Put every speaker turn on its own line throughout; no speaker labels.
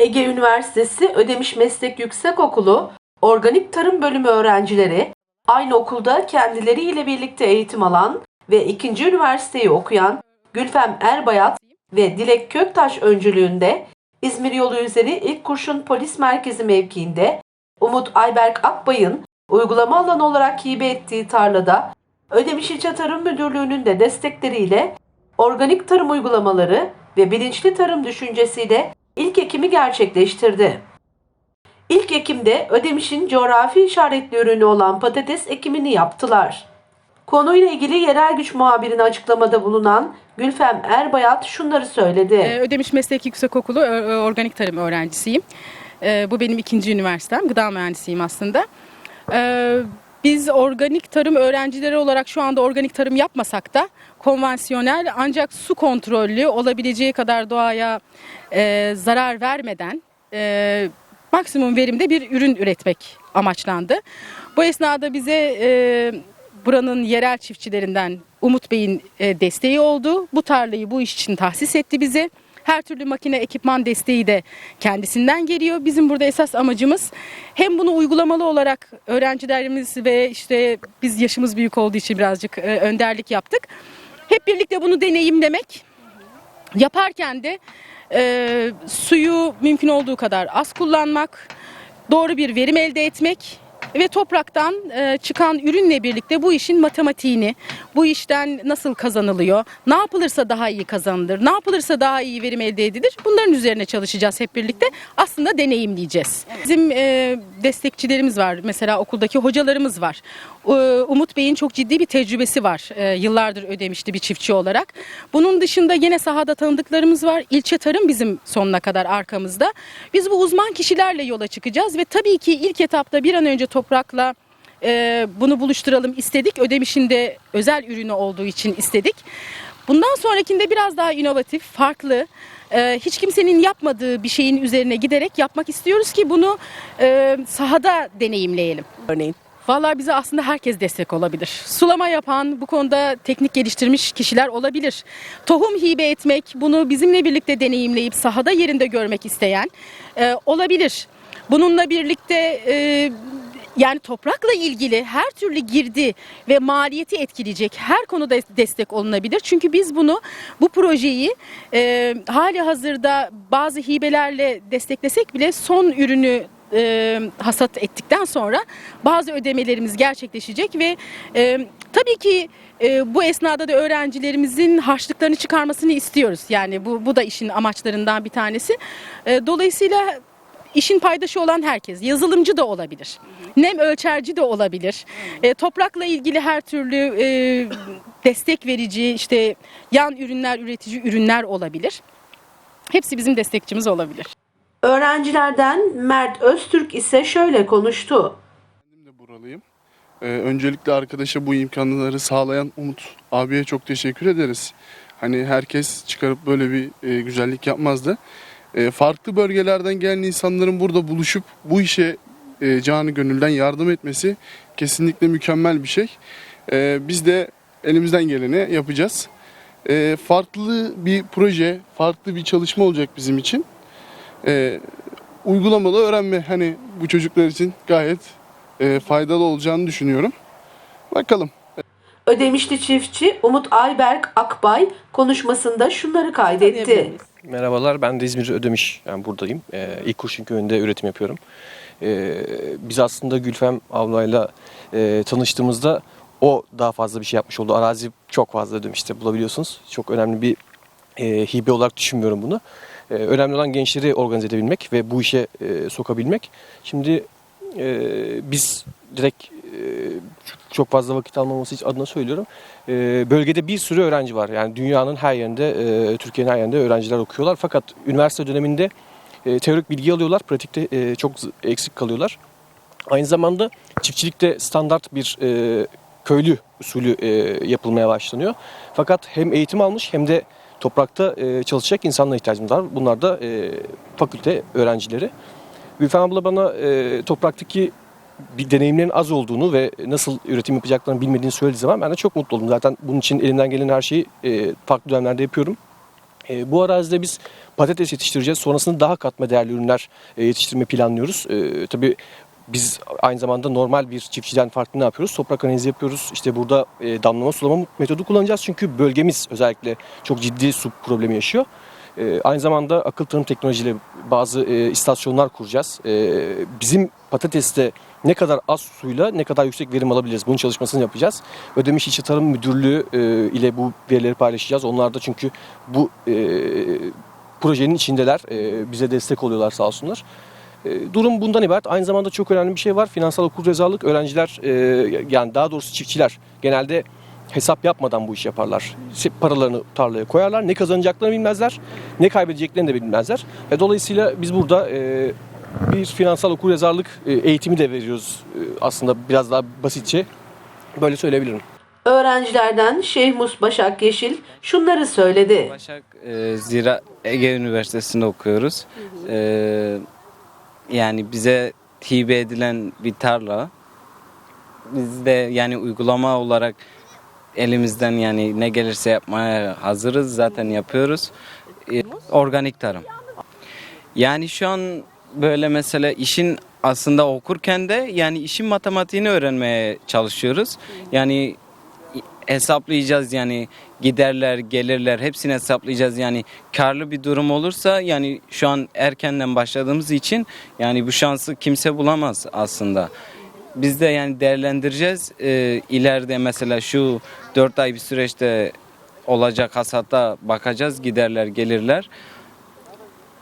Ege Üniversitesi Ödemiş Meslek Yüksekokulu Organik Tarım Bölümü öğrencileri aynı okulda kendileriyle birlikte eğitim alan ve ikinci üniversiteyi okuyan Gülfem Erbayat ve Dilek Köktaş öncülüğünde İzmir yolu üzeri İlk Kurşun Polis Merkezi mevkiinde Umut Ayberk Akbay'ın uygulama alanı olarak hibe ettiği tarlada Ödemiş İlçe Tarım Müdürlüğü'nün de destekleriyle organik tarım uygulamaları ve bilinçli tarım düşüncesiyle ilk ekimi gerçekleştirdi. İlk ekimde Ödemiş'in coğrafi işaretli ürünü olan patates ekimini yaptılar. Konuyla ilgili yerel güç muhabirine açıklamada bulunan Gülfem Erbayat şunları söyledi.
Ee, Ödemiş Meslek Yüksekokulu organik tarım öğrencisiyim. Ee, Bu benim ikinci üniversitem. Gıda mühendisiyim aslında. Ee, Biz organik tarım öğrencileri olarak şu anda organik tarım yapmasak da konvansiyonel ancak su kontrollü olabileceği kadar doğaya e, zarar vermeden e, maksimum verimde bir ürün üretmek amaçlandı. Bu esnada bize e, buranın yerel çiftçilerinden Umut Bey'in e, desteği oldu. Bu tarlayı bu iş için tahsis etti bize. Her türlü makine ekipman desteği de kendisinden geliyor. Bizim burada esas amacımız hem bunu uygulamalı olarak öğrencilerimiz ve işte biz yaşımız büyük olduğu için birazcık e, önderlik yaptık. Hep birlikte bunu deneyimlemek. Yaparken de e, suyu mümkün olduğu kadar az kullanmak, doğru bir verim elde etmek ve topraktan e, çıkan ürünle birlikte bu işin matematiğini, bu işten nasıl kazanılıyor, ne yapılırsa daha iyi kazanılır, ne yapılırsa daha iyi verim elde edilir. Bunların üzerine çalışacağız hep birlikte. Aslında deneyimleyeceğiz. Bizim e, destekçilerimiz var. Mesela okuldaki hocalarımız var. E, Umut Bey'in çok ciddi bir tecrübesi var. E, yıllardır ödemişti bir çiftçi olarak. Bunun dışında yine sahada tanıdıklarımız var. İlçe tarım bizim sonuna kadar arkamızda. Biz bu uzman kişilerle yola çıkacağız ve tabii ki ilk etapta bir an önce toprakla e, bunu buluşturalım istedik. Ödemiş'in de özel ürünü olduğu için istedik. Bundan sonrakinde biraz daha inovatif, farklı, e, hiç kimsenin yapmadığı bir şeyin üzerine giderek yapmak istiyoruz ki bunu e, sahada deneyimleyelim.
örneğin?
Vallahi bize aslında herkes destek olabilir. Sulama yapan, bu konuda teknik geliştirmiş kişiler olabilir. Tohum hibe etmek, bunu bizimle birlikte deneyimleyip sahada yerinde görmek isteyen e, olabilir. Bununla birlikte e, yani toprakla ilgili her türlü girdi ve maliyeti etkileyecek her konuda destek olunabilir. Çünkü biz bunu bu projeyi e, hali hazırda bazı hibelerle desteklesek bile son ürünü e, hasat ettikten sonra bazı ödemelerimiz gerçekleşecek ve e, tabii ki e, bu esnada da öğrencilerimizin harçlıklarını çıkarmasını istiyoruz. Yani bu, bu da işin amaçlarından bir tanesi. E, dolayısıyla işin paydaşı olan herkes, yazılımcı da olabilir, nem ölçerci de olabilir, E, toprakla ilgili her türlü e, destek verici işte yan ürünler, üretici ürünler olabilir. Hepsi bizim destekçimiz olabilir.
Öğrencilerden Mert Öztürk ise şöyle konuştu.
Kendim de buralıyım. Ee, öncelikle arkadaşa bu imkanları sağlayan Umut abiye çok teşekkür ederiz. Hani herkes çıkarıp böyle bir e, güzellik yapmazdı. E, farklı bölgelerden gelen insanların burada buluşup bu işe e, canı gönülden yardım etmesi kesinlikle mükemmel bir şey. E, biz de elimizden geleni yapacağız. E, farklı bir proje, farklı bir çalışma olacak bizim için. E, uygulamalı öğrenme hani bu çocuklar için gayet e, faydalı olacağını düşünüyorum. Bakalım.
Ödemişli çiftçi Umut Ayberk Akbay konuşmasında şunları kaydetti.
Merhabalar, ben de İzmir Ödemiş, yani buradayım. Ee, İlk Kurşun Köyü'nde üretim yapıyorum. Ee, biz aslında Gülfem ablayla e, tanıştığımızda o daha fazla bir şey yapmış oldu. Arazi çok fazla Ödemiş'te bulabiliyorsunuz. Çok önemli bir e, hibe olarak düşünmüyorum bunu. E, önemli olan gençleri organize edebilmek ve bu işe e, sokabilmek. Şimdi e, biz direkt e, çok fazla vakit almaması için adına söylüyorum. E, bölgede bir sürü öğrenci var. Yani dünyanın her yerinde, e, Türkiye'nin her yerinde öğrenciler okuyorlar. Fakat üniversite döneminde e, teorik bilgi alıyorlar, pratikte e, çok eksik kalıyorlar. Aynı zamanda çiftçilikte standart bir e, köylü usulü e, yapılmaya başlanıyor. Fakat hem eğitim almış hem de toprakta e, çalışacak insanlara ihtiyacımız var. Bunlar da e, fakülte öğrencileri. Gülfem abla bana e, topraktaki bir deneyimlerin az olduğunu ve nasıl üretim yapacaklarını bilmediğini söylediği zaman ben de çok mutlu oldum. Zaten bunun için elimden gelen her şeyi e, farklı dönemlerde yapıyorum. E, bu arazide biz patates yetiştireceğiz. Sonrasında daha katma değerli ürünler e, yetiştirme planlıyoruz. E, tabii biz aynı zamanda normal bir çiftçiden farklı ne yapıyoruz? Toprak analizi yapıyoruz. İşte burada damlama sulama metodu kullanacağız. Çünkü bölgemiz özellikle çok ciddi su problemi yaşıyor. E, aynı zamanda akıl tarım teknolojiyle bazı e, istasyonlar kuracağız. E, bizim patateste ne kadar az suyla ne kadar yüksek verim alabiliriz bunun çalışmasını yapacağız. Ödemiş İşçi Tarım Müdürlüğü e, ile bu verileri paylaşacağız. Onlar da çünkü bu e, projenin içindeler. Bize destek oluyorlar sağ olsunlar. Durum bundan ibaret. Aynı zamanda çok önemli bir şey var. Finansal rezalık. Öğrenciler yani daha doğrusu çiftçiler genelde hesap yapmadan bu iş yaparlar. Paralarını tarlaya koyarlar. Ne kazanacaklarını bilmezler. Ne kaybedeceklerini de bilmezler. Ve dolayısıyla biz burada e, bir finansal okul yazarlık e, eğitimi de veriyoruz. E, aslında biraz daha basitçe böyle söyleyebilirim.
Öğrencilerden Şehmus Başak Yeşil şunları söyledi.
Başak e, Zira Ege Üniversitesi'nde okuyoruz. E, yani bize hibe edilen bir tarla. Biz de yani uygulama olarak elimizden yani ne gelirse yapmaya hazırız. Zaten yapıyoruz. E, organik tarım. Yani şu an böyle mesela işin aslında okurken de yani işin matematiğini öğrenmeye çalışıyoruz. Yani hesaplayacağız yani giderler, gelirler hepsini hesaplayacağız yani karlı bir durum olursa yani şu an erkenden başladığımız için yani bu şansı kimse bulamaz aslında. Biz de yani değerlendireceğiz Ee, ileride mesela şu 4 ay bir süreçte olacak hasatta bakacağız giderler, gelirler.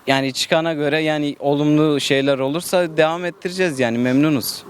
Yani çıkana göre yani olumlu şeyler olursa devam ettireceğiz yani memnunuz.